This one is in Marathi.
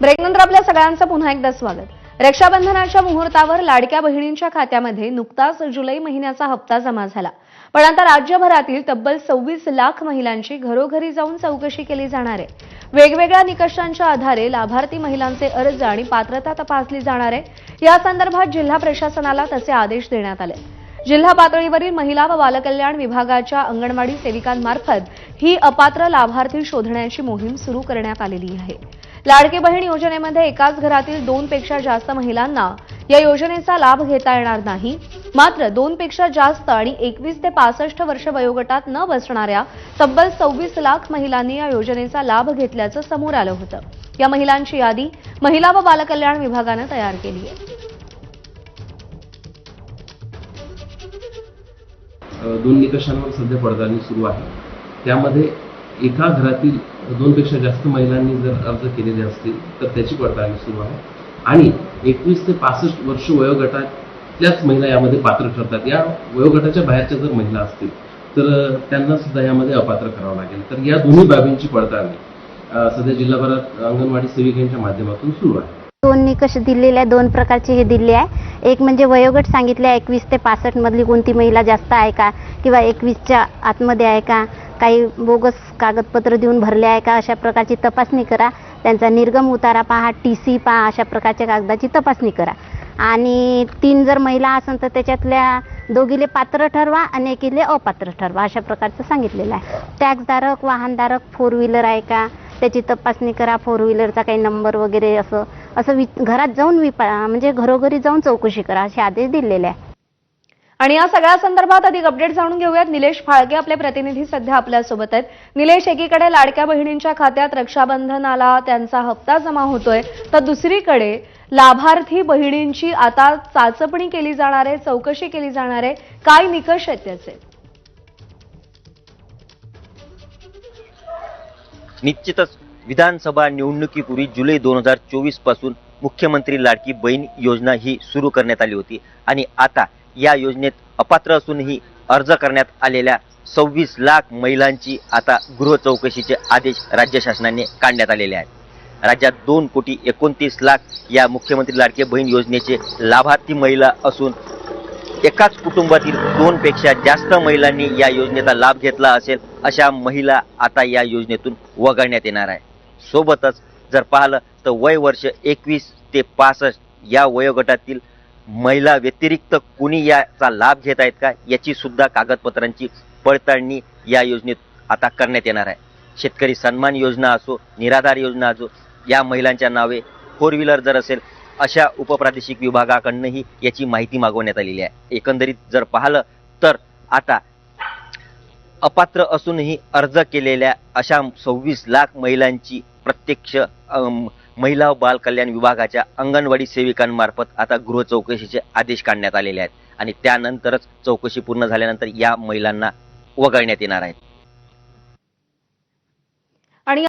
ब्रेकनंतर आपल्या सगळ्यांचं पुन्हा एकदा स्वागत. रक्षाबंधनाच्या मुहूर्तावर लाडक्या बहिणींच्या खात्यामध्ये नुकताच जुलै महिन्याचा हप्ता जमा झाला. पण आता राज्यभरातील तब्बल सव्वीस लाख महिलांची घरोघरी जाऊन चौकशी केली जाणार आहे. वेगवेगळ्या निकषांच्या आधारे लाभार्थी महिलांचे अर्ज आणि पात्रता तपासली जाणार आहे. या संदर्भात जिल्हा प्रशासनाला तसे आदेश देण्यात आले. जिल्हा पातळीवरील महिला व बालकल्याण विभागाच्या अंगणवाडी सेविकांमार्फत ही अपात्र लाभार्थी शोधण्याची मोहीम सुरू करण्यात आलेली आहे. लाडके बहीण योजनेमध्ये एकाच घरातील दोन पेक्षा जास्त महिलांना या योजनेचा लाभ घेता येणार नाही. मात्र दोन पेक्षा जास्त आणि एकवीस ते पासष्ट वर्ष वयोगटात न बसणाऱ्या तब्बल सव्वीस लाख महिलांनी या योजनेचा लाभ घेतल्याचं समोर आलं होतं. या महिलांची यादी महिला व बालकल्याण विभागानं तयार केली आहे. दोन निकषांवर सध्या पडताळणी सुरू आहे. त्यामध्ये एका घरातील दोनपेक्षा जास्त महिलांनी जर अर्ज केलेले असतील तर त्याची पडताळणी सुरू आहे. आणि एकवीस ते पासष्ट वर्ष वयोगटातल्याच महिला यामध्ये पात्र ठरतात. या वयोगटाच्या बाहेरच्या जर महिला असतील तर त्यांना सुद्धा यामध्ये अपात्र करावं लागेल. तर या दोन्ही बाबींची पडताळणी सध्या जिल्हाभरात अंगणवाडी सेविकांच्या माध्यमातून सुरू आहे. दोन निकष दिलेले आहे दोन प्रकारचे हे दिले आहे. एक म्हणजे वयोगट सांगितले आहे एकवीस ते पासष्ट मधली कोणती महिला जास्त आहे का? किंवा एकवीसच्या आतमध्ये आहे का? काही बोगस कागदपत्र देऊन भरले आहे का अशा प्रकारची तपासणी करा. त्यांचा निर्गम उतारा पहा टी सी पहा अशा प्रकारच्या कागदाची तपासणी करा. आणि तीन जर महिला असेल तर त्याच्यातल्या दोघीले पात्र ठरवा आणि एकीले अपात्र ठरवा अशा प्रकारचं सांगितलेलं आहे. टॅक्सधारक वाहनधारक फोर व्हीलर आहे का? त्याची तपासणी करा फोर व्हीलरचा काही नंबर वगैरे असं असं वि घरात जाऊन विपा म्हणजे घरोघरी जाऊन चौकशी करा असे आदेश दिलेले आहे. आणि या सगळ्या संदर्भात अधिक अपडेट जाणून घेऊयात. निलेश फाळके आपले प्रतिनिधी सध्या आपल्यासोबत आहेत. निलेश एकीकडे लाडक्या बहिणींच्या खात्यात रक्षाबंधनाला त्यांचा हप्ता जमा होतोय तर दुसरीकडे लाभार्थी बहिणींची आता चाचपणी केली जाणार आहे चौकशी केली जाणार आहे. काय निकष आहेत त्याचे? निश्चितच विधानसभा निवडणुकीपूर्वी जुलै दोन हजार चोवीसपासून मुख्यमंत्री लाडकी बहीण योजना ही सुरू करण्यात आली होती. आणि आता या योजनेत अपात्र असूनही अर्ज करण्यात आलेल्या सव्वीस लाख महिलांची आता गृह चौकशीचे आदेश राज्य शासनाने काढण्यात आलेले आहेत. राज्यात दोन कोटी एकोणतीस लाख या मुख्यमंत्री लाडके बहीण योजनेचे लाभार्थी महिला असून एकाच कुटुंबातील दोनपेक्षा जास्त महिलांनी या योजनेचा लाभ घेतला असेल अशा महिला आता या योजनेतून वगळण्यात येणार आहे सोबतच जर पाहिलं तर वय वर्ष एकवीस ते पासष्ट या वयोगटातील महिला व्यतिरिक्त कुणी याचा लाभ घेत आहेत का याची सुद्धा कागदपत्रांची पडताळणी या योजनेत आता करण्यात येणार आहे. शेतकरी सन्मान योजना असो निराधार योजना असो या महिलांच्या नावे फोर व्हीलर जर असेल अशा उपप्रादेशिक विभागाकडनंही याची माहिती मागवण्यात आलेली आहे. एकंदरीत जर पाहिलं तर आता अपात्र असूनही अर्ज केलेल्या अशा सव्वीस लाख महिलांची प्रत्यक्ष महिला बाल कल्याण विभागाच्या अंगणवाडी सेविकांमार्फत आता गृह चौकशीचे आदेश काढण्यात आलेले आहेत. आणि त्यानंतरच चौकशी पूर्ण झाल्यानंतर या महिलांना वगळण्यात येणार आहेत.